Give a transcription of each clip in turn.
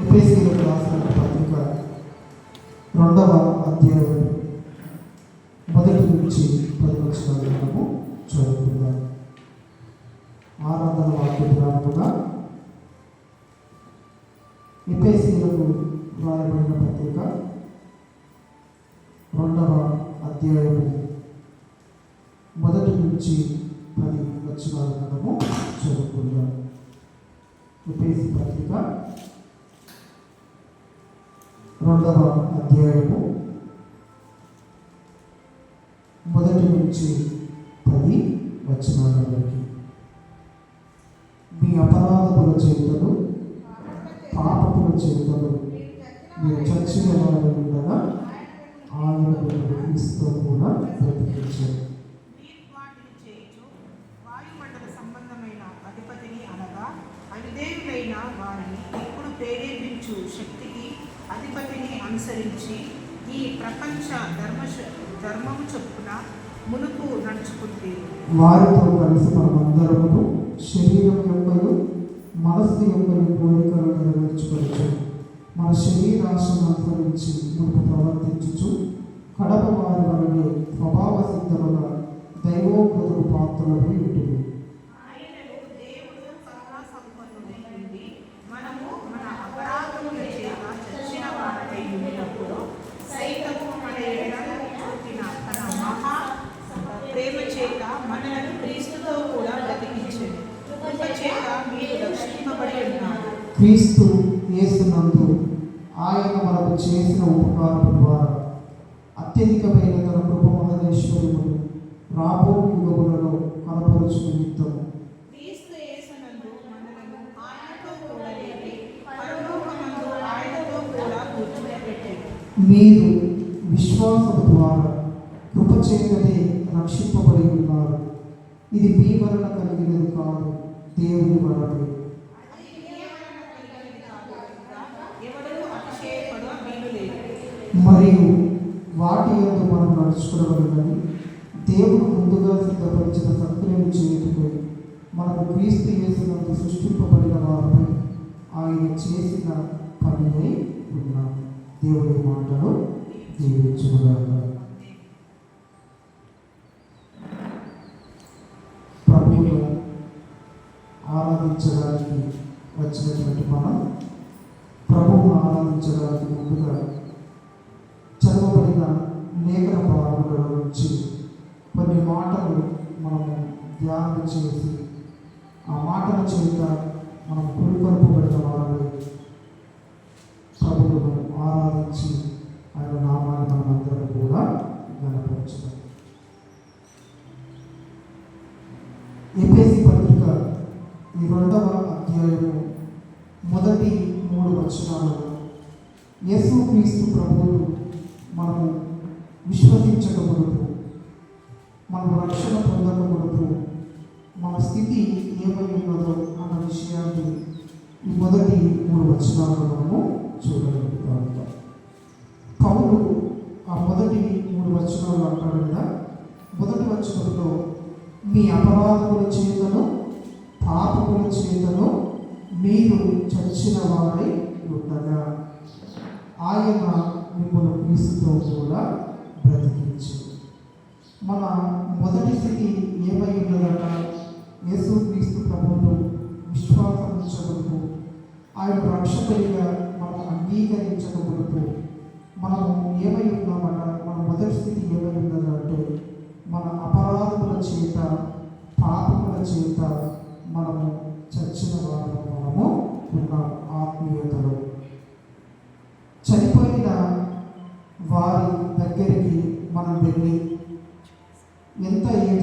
ఎఫ్ఎస్సీలకు రాసిన పత్రిక రెండవ అధ్యాయం మొదటి నుంచి పది వచనాలు మనము చదువుకుందాం. ఆరాధన వాక్య ప్రారంభంగా ఎఫ్ఎస్సీలకు రాయబడిన పత్రిక రెండవ అధ్యాయము రెండవ ఈ ప్రపంచ ధర్మ ధర్మము చొప్పున మునుపు నడుచుకుంటే వారితో కలిసి మనమందరము శరీరం యొక్కలు మనస్సు యొక్కలు కోరికలు నెరవేర్చుకోవచ్చు మన శరీరాశను అనుసరించి మనకు ప్రవర్తించుచు కడప వారి వలనే స్వభావ సిద్ధముగా దైవోపదకు పాత్రలపై ఉంటుంది ఆయనను దేవుడు కరుణా సంపన్నుడై ఉండి మనము మన అపరాధముల చేత చచ్చిన వారమై ఉండినప్పుడు సైతము మన ఎడల చూపిన తన మహా ప్రేమ చేత మనలను క్రీస్తుతో కూడా బ్రతికించండి కృప చేత మీరు రక్షింపబడి ఉన్నారు. క్రీస్తు యేసునందు ఆయన మనకు చేసిన ఉపకారం ద్వారా అత్యధికమైన తన కృప మహదేశ్వరుడు రాబో యుగములలో కనపరుచు నిమిత్తం మీరు విశ్వాసము ద్వారా కృప చేతనే రక్షింపబడి ఉన్నారు ఇది మీ వలన కలిగినది కాదు దేవుని వలనే. మరియు వాటి యందు మనం నడుచుకోవలనని దేవుడు ముందుగా సిద్ధపరిచిన సత్క్రియలు చేయుటకై మనకు క్రీస్తు యేసునందు సృష్టింపబడిన వారిపై ఆయన చేసిన పనియై ఉన్నాం దేవుడి మాటలు జీవించుగాక భాగముల కొన్ని మాటలు మనము ధ్యానం చేసి ఆ మాటల చేత మనం పురికొల్పబడిన వారిని ప్రభువును ఆరాధించి ఆయన నామాన్ని మనమందరం కూడా గణపరచుదాం ఎపిఎస్సి పత్రిక ఈ రెండవ అధ్యాయము మొదటి మూడు వచనాలలో యేసు క్రీస్తు ప్రభువులు మనము విశ్వసించకూడదు మనం రక్షణ పొందకూడదు. మన స్థితి ఏమై ఉన్నదో అన్న విషయాన్ని ఈ మొదటి మూడు వచనాలను మనము చూడగలుగుతాము పౌలు ఆ మొదటి మూడు వచనాలు అంటాడు కదా మొదటి వచనంలో మీ అపరాధముల చేతను పాపముల చేతను మీరు చచ్చిన వారై ఉండగా. ఆయన మిమ్మల్ని క్రీస్తుతో కూడా బ్రతికి మన మొదటి స్థితి ఏమై ఉన్నదట? యేసు క్రీస్తు ప్రభువును విశ్వాసం ఉంచగలుగు ఆయన రక్షకుడిగా మనం అంగీకరించగలుగు మనము ఏమై ఉన్నామట?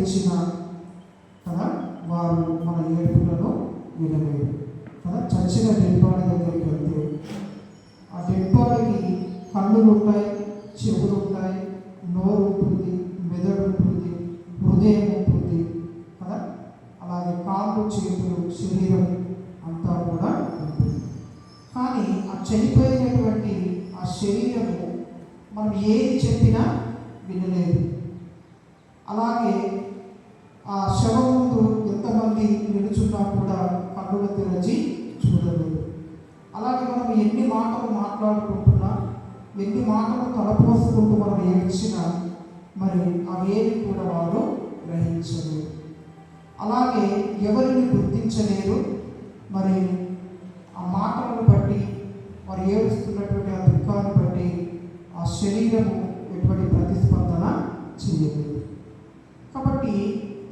ఎంత కదా వారు మన ఏడుపులను వినలేరు కదా చచ్చిన డెడ్ దగ్గరికి వెళ్తే ఆ డెడ్ కళ్ళు ఉంటాయి చెవులు ఉంటాయి నోరు ఉంటుంది మెదడు ఉంటుంది హృదయం ఉంటుంది కదా అలాగే కాళ్ళు చేతులు శరీరం అంతా కూడా ఉంటుంది. కానీ ఆ చనిపోయినటువంటి ఆ శరీరము మనం ఏది చెప్పినా వినలేదు. అలాగే ముందు చూడలేదు అలాగే మనం ఎన్ని మాటలు మాట్లాడుకుంటున్నా ఎన్ని మాటలు తలపోసుకుంటూ మనం ఏడ్చినా మరి అవేవి కూడా వారు గ్రహించలేరు అలాగే ఎవరిని గుర్తించలేరు మరి ఆ మాటలను బట్టి వారు ఏడుస్తున్నటువంటి ఆ దుఃఖాన్ని బట్టి ఆ శరీరము ఎటువంటి ప్రతిస్పందన చేయలేదు. కాబట్టి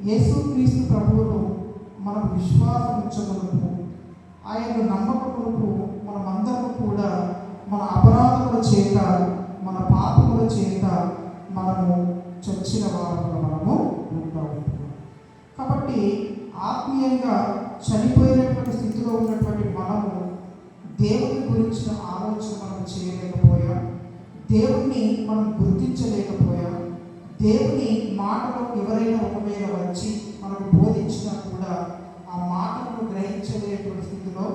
యేసుక్రీస్తు ప్రభువును మనం విశ్వాసం ఉంచగలము ఆయన నమ్మకములకు మనమందరం కూడా మన అపరాధముల చేత మన పాపముల చేత మనము చచ్చిన వారముగా మనము ఉంటాము. కాబట్టి ఆత్మీయంగా చనిపోయినటువంటి స్థితిలో ఉన్నటువంటి మనము దేవుని గురించిన ఆలోచన మనం చేయలేకపోయాం. దేవుణ్ణి మనం గుర్తించలేకపోయాం. దేవుని మాటలో ఎవరైనా ఒకవేళ వచ్చి మనకు బోధించినా కూడా ఆ మాటలను గ్రహించలేటువంటి స్థితిలో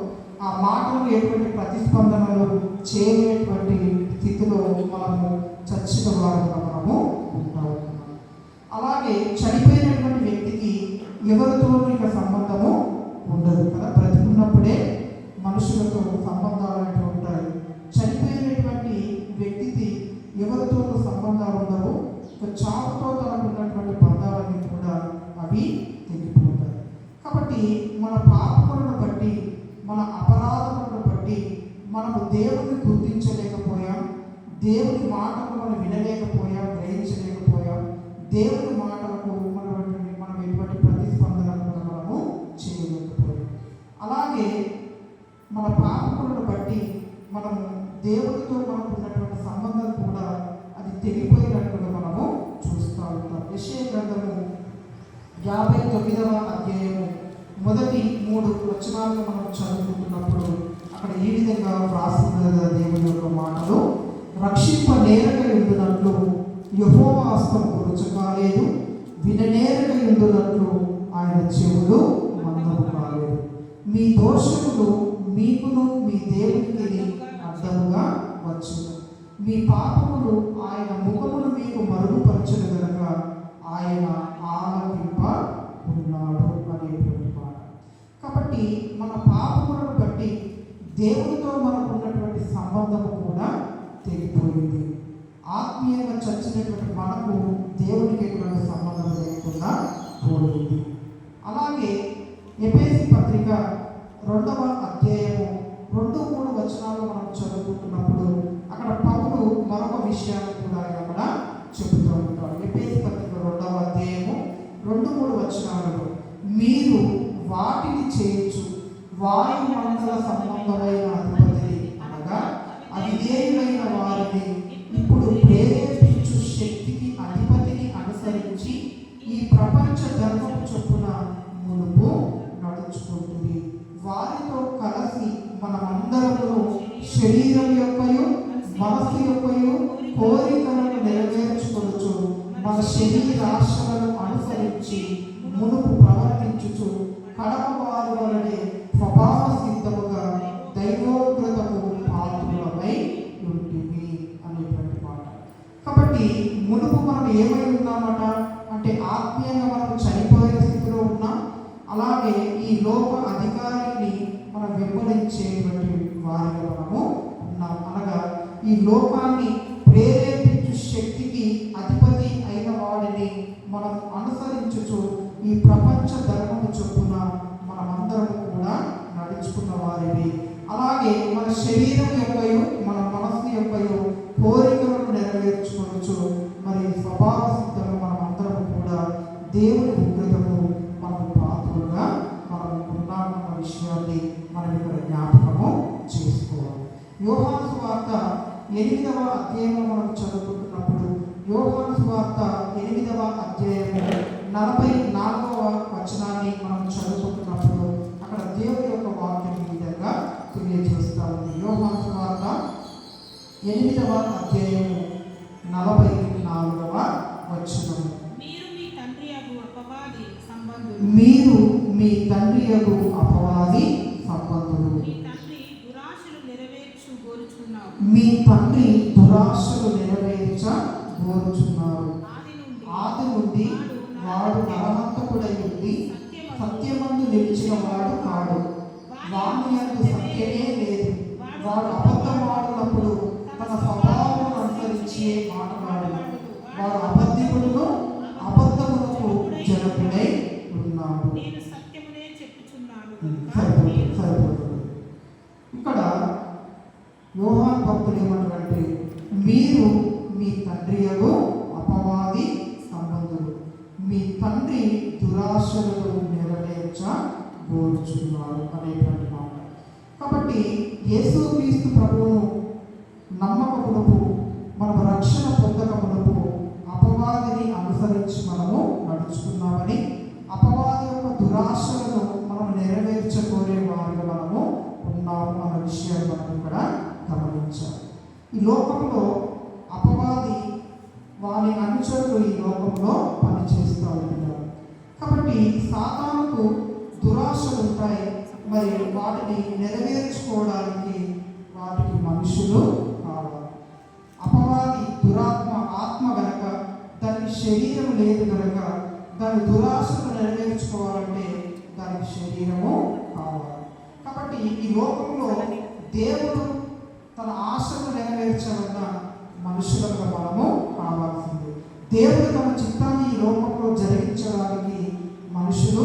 ఆ మాటలకు ఎటువంటి ప్రతిస్పందనలు చేయలేటువంటి స్థితిలో మనము చచ్చిన వారుగా మనము ఉంటాము. అలాగే చనిపోయినటువంటి వ్యక్తికి ఎవరితో ఇక సంబంధము ఉండదు కదా. బ్రతికున్నప్పుడే మనుషులతో సంబంధాలు అనేవి ఉంటాయి. చనిపోయినటువంటి వ్యక్తికి ఎవరితో సంబంధాలు ఉండవు. ఇక చావుతో తనకు ఉన్నటువంటి బంధాలన్నీ కూడా అవి కాబట్టి మన పాపములను బట్టి మన అపరాధములను బట్టి మనము దేవుని గుర్తించలేకపోయాం దేవుని మాటలు మనం వినలేకపోయాం గ్రహించలేకపోయాం. దేవుని మాటలకు మనం మనం ఎటువంటి ప్రతిస్పందన కూడా మనము చేయలేకపోయాం. అలాగే మన పాపములను బట్టి మనము దేవునితో మనకు ఉన్నటువంటి సంబంధం కూడా అది తెగిపోయినట్టుగా మనము చూస్తూ ఉంటాం. విషయ గ్రంథము యాభై తొమ్మిదవ అధ్యాయము మొదటి మూడు వచనాలను మనం చదువుకుంటున్నప్పుడు అక్కడ ఈ విధంగా వ్రాసింది దేవుని యొక్క మాటలు. రక్షింప నేరక ఎందునట్లు యహోవ హస్తం గురుచు కాలేదు విననేరక ఎందునట్లు ఆయన చెవులు మందము కాలేదు. మీ దోషములు మీకును మీ దేవునికి అర్థముగా వచ్చును. మీ పాపములు ఆయన ముఖములు మీ మరుగుపరచును గనక ఆయన ఆలకింప ఉన్నాడు అనేటువంటి మాట కాబట్టి మన పాపములను బట్టి దేవునితో మనకు ఉన్నటువంటి సంబంధము కూడా తెగిపోయింది ఆత్మీయంగా చచ్చినటువంటి మనకు దేవునికి ఎటువంటి సంబంధం లేకుండా పోయింది. అలాగే ఎపేసి పత్రిక రెండవ అధ్యాయము రెండు మూడు వచనాలు మనం చదువుకుంటున్నప్పుడు అక్కడ పౌలు మరొక విషయాన్ని కూడా అక్కడ చెబుతూ ఉంటాడు. ఎపేసి పత్రిక రెండవ అధ్యాయము రెండు మూడు వచనాలలో మీరు వాటిని చేయొచ్చు వాయుమండల సంబంధమైన అధిపతిని అవిధేయులైన వారిని ఇప్పుడు ప్రేరేపించు శక్తికి అధిపతిని అనుసరించి ఈ ప్రపంచ ధర్మం చొప్పున మునుపు నడుచుకుంటుంది వారితో కలిసి మనమందరము శరీరం యొక్కయు మనసు యొక్కయు కోరికలను నెరవేర్చుకొనుచు మన శరీరాశ అనుసరించి మునుపు ప్రవర్తించుచు కడమ వారి వలనే స్వభావ సిద్ధముగా దైవోగ్రతకు పాత్రులమై ఉంటుంది అనేటువంటి మాట కాబట్టి మునుపు మనం ఏమై ఉన్నామట అంటే ఆత్మీయంగా మనం చనిపోయిన స్థితిలో ఉన్నాం అలాగే ఈ లోక అధికారిని మనం వెంబడించేటువంటి వారిగా మనము ఉన్నాం అనగా ఈ లోకాన్ని ప్రేరేపించు శక్తికి అధిపతి అయిన వాడిని మనం అనుసరించుచు ఈ ప్రపంచ ధర్మము చొప్పున మనమందరం కూడా నడుచుకున్న వారిని అలాగే మన శరీరం యొక్క మన మనస్సు యొక్క కోరికలను నెరవేర్చుకోవచ్చు మరి స్వభావ సిద్ధము మనం అందరం కూడా దేవుని ఉగ్రతకు మనం పాత్రలుగా మనం ఉన్నామన్న విషయాన్ని మనం ఇక్కడ జ్ఞాపకము చేసుకోవాలి. యోహాను వార్త ఎనిమిదవ అధ్యాయంలో మనం చదువుకుంటున్నప్పుడు యోహాను సువార్త ఎనిమిదవ అధ్యాయము నలభై నాలుగవ వచనాన్ని మనం చదువుకుంటున్నప్పుడు అక్కడ దేవుని యొక్క వాక్యం ఈ విధంగా తెలియజేస్తా ఉంది. యోహాను సువార్త ఎనిమిదవ అధ్యాయము నలభై నాలుగవ వచనము మీరు మీ తండ్రి అగు అపవాది సంబంధులు మీరు మీ తండ్రి యొక్క అపవాది సంబంధులు మీ తండ్రి దురాశలు నెరవేర్చు కోరుచున్నావు మీ తండ్రి దురాశలు నెరవేర్చ కోరుచున్నారు. ఆది నుండి వాడు నరహంతకుడై ఉండి సత్యమందు నిలిచిన వాడు కాడు. వాని యందు సత్యమే లేదు. వాడు అబద్ధం యోహాన్ భక్తులు ఏమంటారంటే మీరు మీ తండ్రి యగు అపవాది సంబంధులు. మీ తండ్రి దురాశలను నెరవేర్చ కోరుచున్నారు అనేటువంటి మాట. కాబట్టి యేసుక్రీస్తు ప్రభువును నమ్మకమునకు మనము రక్షణ పొందకమునకు అపవాదిని అనుసరించి మనము నడుచుకున్నామని అపవాది యొక్క దురాశలను మనం నెరవేర్చకోరే వారిగా మనము ఉన్నాము అన్న విషయాన్ని మనం ఇక్కడ గమనించాలి ఈ లోకంలో అపవాది వారి అనుచరులు ఈ లోకంలో పనిచేస్తూ ఉంటున్నారు. కాబట్టి సాతానుకు దురాశలు ఉంటాయి మరి వాటిని నెరవేర్చుకోవడానికి వాటికి మనుషులు కావాలి అపవాది దురాత్మ ఆత్మ గనక దానికి శరీరం లేదు గనక దాని దురాశను నెరవేర్చుకోవాలంటే దానికి శరీరము కావాలి. కాబట్టి ఈ లోకంలో దేవుడు తన ఆశను నెరవేర్చాలన్న మనుషులుగా మనము కావాల్సింది. దేవుడు తన చిత్తాన్ని ఈ లోకంలో జరిగించడానికి మనుషులు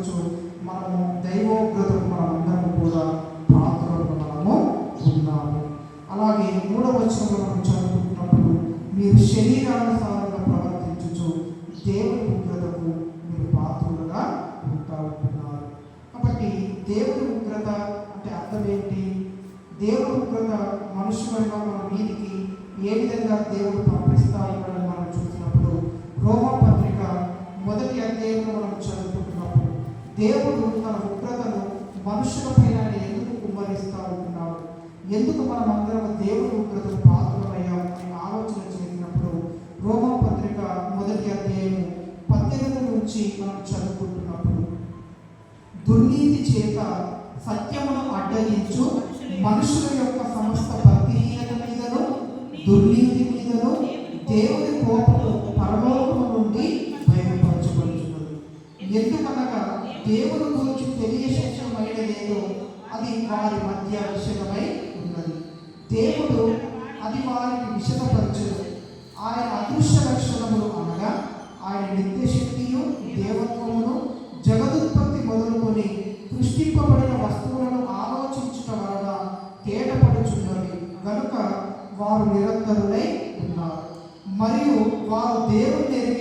నడుచుకోవచ్చు మనము దైవోగ్రతకు మనమందరం అందరం కూడా పాత్రలు మనము ఉన్నాము. అలాగే మూడవ వచనంలో మనం చదువుకుంటున్నప్పుడు మీరు శరీరానుసారం ప్రవర్తించుచు దేవుని ఉగ్రతకు మీరు పాత్రులుగా ఉంటా ఉంటున్నారు కాబట్టి దేవుని ఉగ్రత అంటే అర్థం ఏంటి దేవుని ఉగ్రత మనుషులుగా మన మీదికి ఏ విధంగా దేవుడు పంపిస్తా ఉన్నాడని మనం చూసినప్పుడు రోమా పత్రిక మొదటి అధ్యాయంలో మనం చదువుకుంటున్నప్పుడు దేవుడు తన ఉగ్రతను మనుషులపైన ఎందుకు కుమ్మరిస్తా ఉంటున్నాడు ఎందుకు మనం అందరం దేవుని ఉగ్రతకు పాత్రమయ్యాం అని ఆలోచన చేసినప్పుడు రోమా పత్రిక మొదటి అధ్యాయం పద్దెనిమిది నుంచి మనం చదువుకుంటున్నప్పుడు దుర్నీతి చేత సత్యమును అడ్డగించు మనుషుల యొక్క సమస్త భక్తిహీనత మీదను దుర్నీతి మీదను దేవుని కోపము పరలోకము నుండి భయపరచబడుతున్నది ఎందుకనగా దేవుని గురించి తెలియశేషమైనదేదో అది వారి మధ్య విషయమై దేవుడు అది వారికి విషదపరచదు ఆయన అదృశ్య లక్షణములు అనగా ఆయన నిత్యశక్తియు దేవత్వమును జగదుత్పత్తి మొదలుకొని సృష్టింపబడిన వస్తువులను ఆలోచించుట వలన తేటపడుచున్నవి. కనుక వారు నిరంతరులై ఉన్నారు. మరియు వారు దేవుని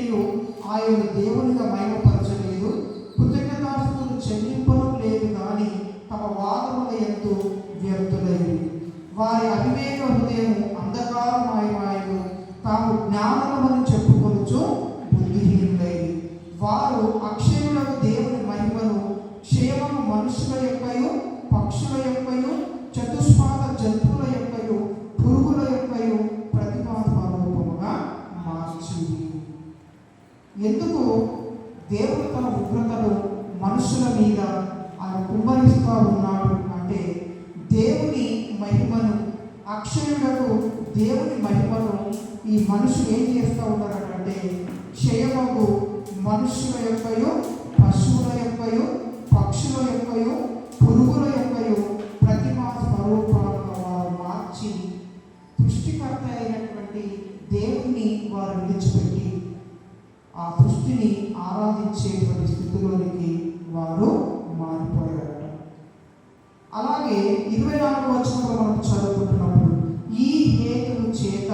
అలాగే ఇరవై నాలుగు వచ్చినప్పుడు మనం చదువుకుంటున్నప్పుడు ఈ హేతువు చేత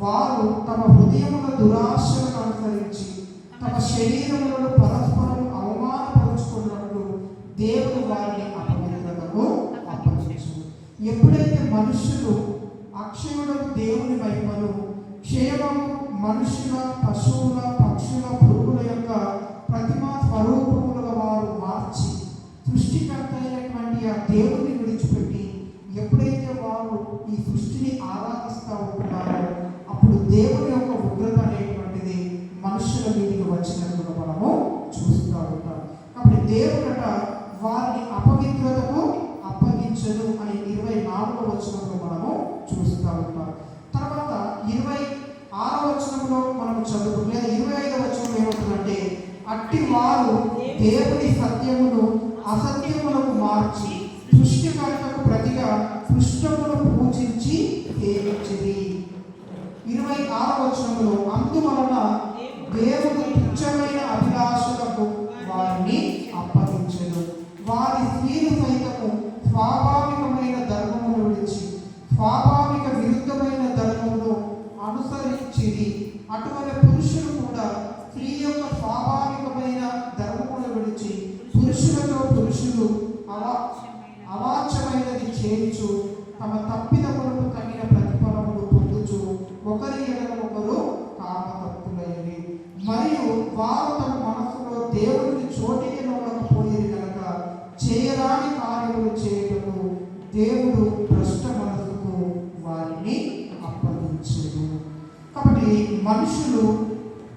వారు తమ హృదయముల దురాశలను అనుసరించి తమ శరీరములను పరస్పరం అవమానపరుచుకున్నప్పుడు దేవుడు వారిని అపవిత్రతకు అప్పగించు. ఎప్పుడైతే మనుషులు అక్షయుడు దేవుని వైపలు క్షేమము మనుషుల పశువు అట్టి వారు దేవుని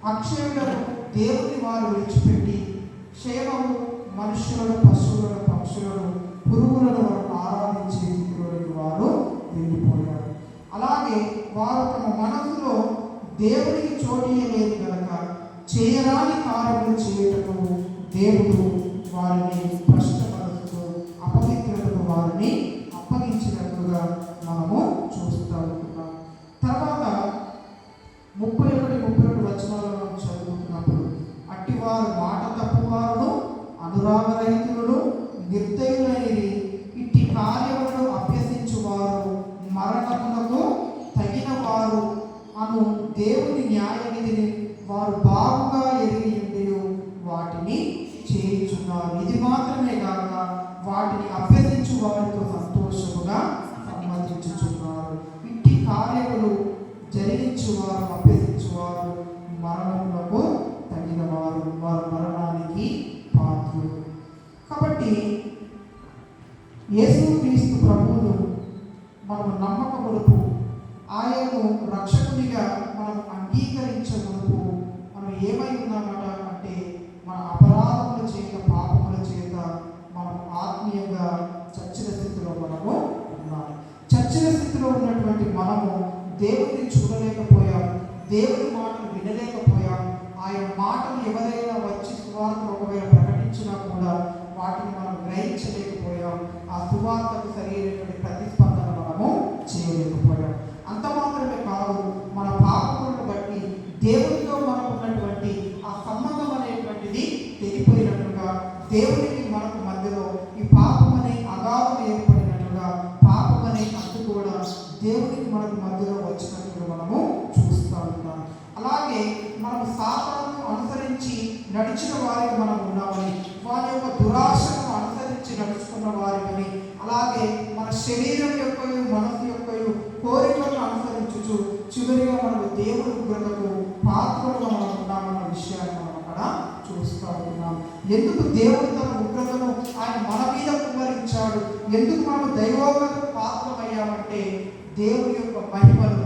అక్షయులను దేవుని వారు విడిచిపెట్టి క్షేమము మనుషులను పశువులను పక్షులను పురుగులను ఆరాధించే వారు వెళ్ళిపోయారు అలాగే వారు తమ మనసులో దేవునికి చోటీయలేదు కనుక చేయరాని కార్యములు చేయటము దేవుడు వారిని దేవుణ్ణి చూడలేకపోయాము దేవుని నడిచిన వారికి మనం ఉన్నామని వారి యొక్క దురాశను అనుసరించి నడుచుకున్న వారిని అలాగే మన శరీరం యొక్క మనసు యొక్క కోరికలను అనుసరించుచు చివరిగా మనకు దేవుని ఉగ్రతకు పాత్రలుగా మనం ఉన్నామన్న విషయాన్ని మనం అక్కడ చూస్తూ ఉన్నాం. ఎందుకు దేవుడు తన ఉగ్రతను ఆయన మన మీద కుమరించాడు ఎందుకు మనం దైవోగ్రతకు పాత్రమయ్యామంటే దేవుని యొక్క మహిమను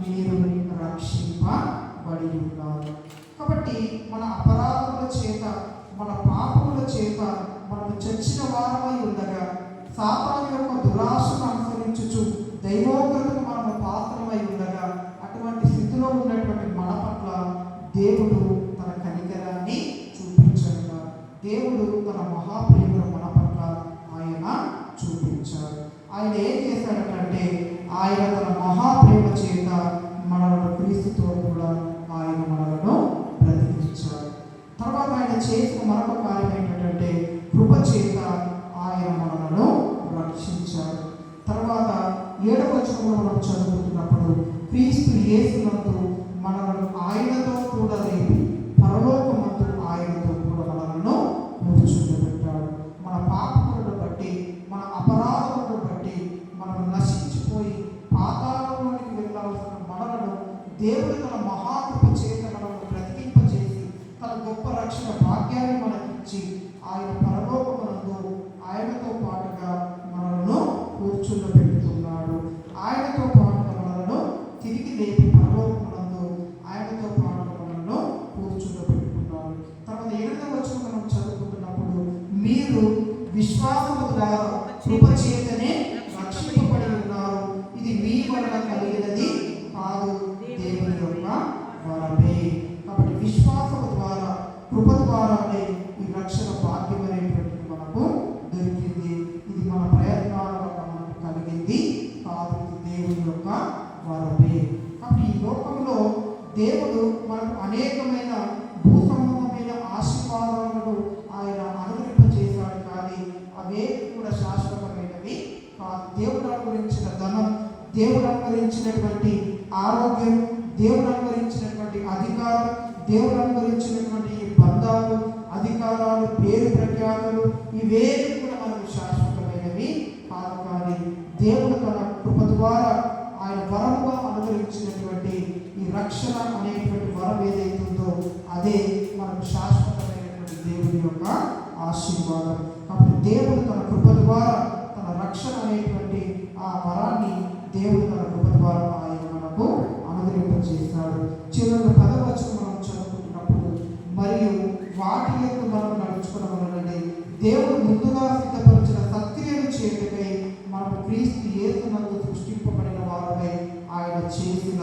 మీరు రక్షింపబడి ఉన్నారు కాబట్టి మన అపరాధముల చేత మన పాపముల చేత మనము చచ్చిన వారమై ఉండగా సాతాను యొక్క దురాశను అనుసరించుచు దైవోగ్రతకు మనము పాత్రమై ఉండగా అటువంటి స్థితిలో ఉన్నటువంటి మన పట్ల దేవుడు తన కనికరాన్ని చూపించగా దేవుడు తన మహాప్రేమను మన పట్ల ఆయన చూపించాడు. ఆయన ఏం చేశాడంటే ఆయన తన వరమే కాబట్టి ఈ లోకంలో దేవుడు మనకు అనేకమైన భూ సంబంధమైన ఆశీర్వాదాలను ఆయన అనుగ్రహింపజేశాడు కానీ అవే కూడా శాశ్వతమైనవి కాదు దేవుడు అనుగ్రహించిన ధనం దేవుడు అనుగ్రహించినటువంటి ఆరోగ్యం దేవుడు అనుగ్రహించినటువంటి అధికారం దేవుడు అనుగ్రహించినటువంటి ఈ బంధాలు అధికారాలు పేరు ప్రఖ్యాతులు ఇవేవి కూడా మనకు శాశ్వతమైనవి కాదు కానీ దేవుడు తన కృప ద్వారా ఆయన వరముగా అనుగ్రహించినటువంటి ఈ రక్షణ అనేటువంటి వరం ఏదైతే ఉందో అదే మనకు శాశ్వతమైనటువంటి దేవుని యొక్క ఆశీర్వాదం. కాబట్టి దేవుడు తన కృప ద్వారా తన రక్షణ అనేటువంటి ఆ వరాన్ని దేవుడు తన కృప ద్వారా ఆయన మనకు అనుగ్రహింపజేస్తాడు. చివరి పదవచనం మనం చదువుకుంటున్నప్పుడు మరియు వాటి యొక్క మనం నడుచుకోవడం వలననే దేవుడు ముందుగా సిద్ధపరిచిన సత్క్రియలు చేయటమే మనం క్రీస్తు యేసునందు సృష్టింపబడిన వారమై ఆయన చేసిన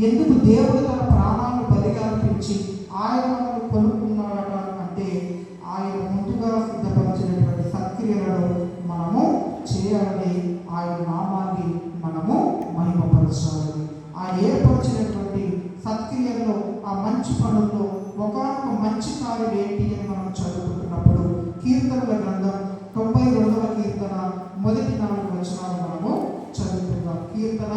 ఎందుకు దేవుడు తన ప్రాణాలను బలిగా అర్పించి ఆయన మనల్ని కొనుక్కున్నాడట అంటే ఆయన ముందుగా సిద్ధపరిచినటువంటి సత్క్రియలను మనము చేయాలని ఆయన నామాన్ని మనము మహిమపరచాలి ఆయన ఏర్పరిచినటువంటి సత్క్రియల్లో ఆ మంచి పనుల్లో ఒకనొక మంచి కార్యం ఏంటి అని మనం చదువుకుంటున్నప్పుడు కీర్తనల గ్రంథం తొంభై రెండవ కీర్తన మొదటి నాలుగు వచనాలు మనము చదువుకుందాం. కీర్తన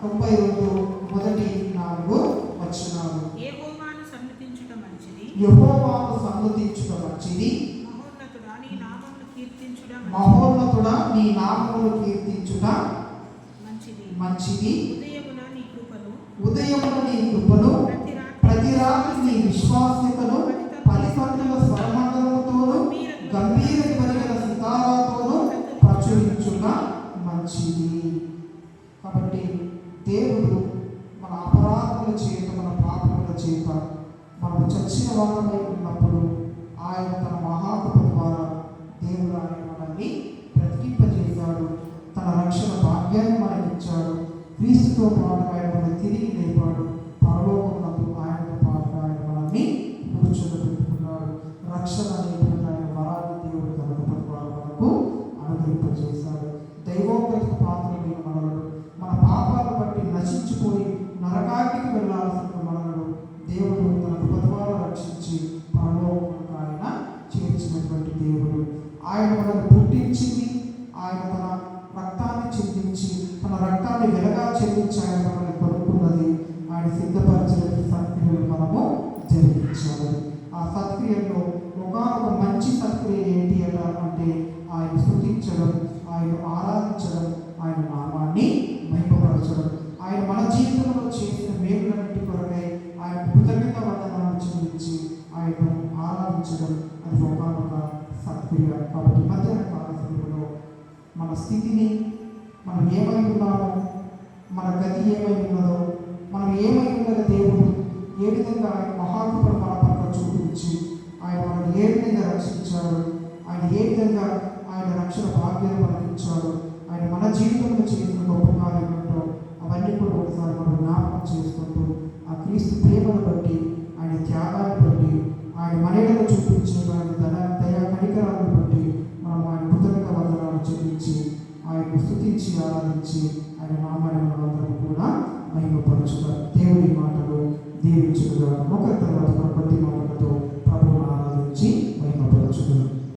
తొంభై రెండు మొదటి నాలుగు వచనాలు యెహోవాను సన్నిధించుట మంచిది. యహోవాను సన్నతించుట మంచిది. మహోన్నతుడా నీ నామమును కీర్తించుట మంచిది. మహోన్నతుడా నీ నామమును కీర్తించుట మంచిది. మంచిది. ఉదయమున నీ కృపను ఉదయమున నీ కృపను ప్రతి రాత్రి నీ విశ్వాస్యతను పలికంతుల స్వరమండలముతోను గంభీర ధ్వని గల సితారాతోను ప్రచురించుట మంచిది. కాబట్టి దేవుడు మన అపరాధముల చేత మన పాపముల చేత మనము చచ్చిన వారమై ఉన్నప్పుడు ఆయన తన మహాత్మ ద్వారా దేవుడు ఆయన మనల్ని సత్క్రియ కాబట్టి మధ్యాహ్న కాల సమయంలో మన స్థితిని మనం ఏమై ఉన్నామో మన గతి ఏమై ఉన్నదో మనం ఏమై ఉన్నదో దేవుడు ఏ విధంగా ఆయన మహాత్ముడు మన పట్ల చూపించి ఆయన మనల్ని ఏ విధంగా రక్షించాడు ఆయన ఏ విధంగా ఆయన రక్షణ భాగ్యాన్ని మనకి ఇచ్చాడు ఆయన మన జీవితంలో చేసిన గొప్ప కార్యం ఏంటో అవన్నీ కూడా ఒకసారి మనం జ్ఞాపకం చేసుకుంటూ ఆ క్రీస్తు ప్రేమను బట్టి ఆయన త్యాగాన్ని బట్టి ఆయన మనలో చూపించిన ఆయన ఆ ఆయన స్థుతించి ఆరాధించి ఆయన నామరణ అందరూ కూడా మహిమపరుస్తారు దేవుడి మాటలు దీవించుగా ఒక తర్వాత ప్రతి మాటలతో